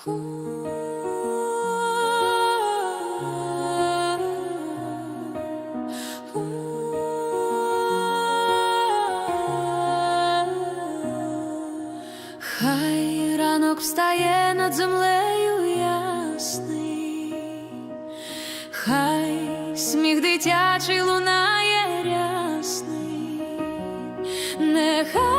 Хай ранок встає над землею ясний, хай сміх дитячий лунає рясний, нехай.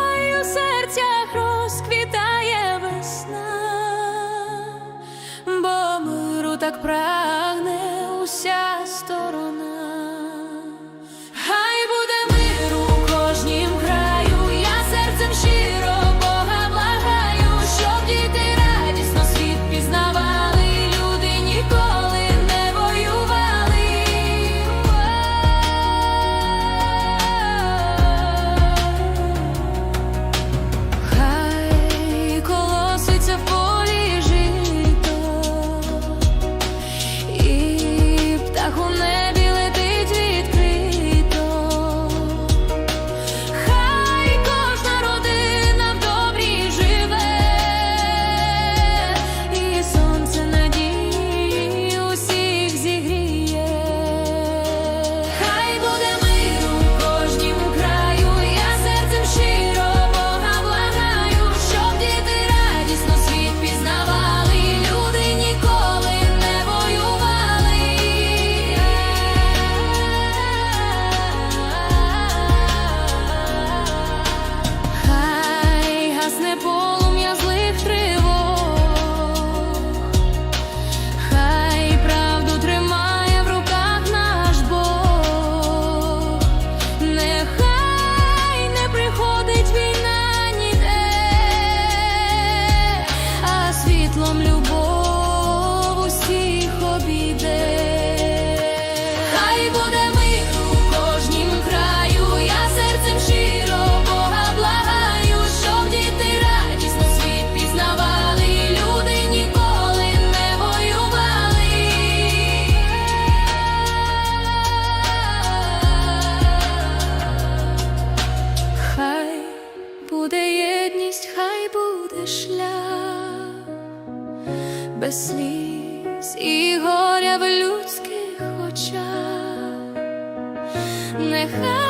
так прагне уся сторона. хай буде шлях, без сліз і горя в людських очах. Нехай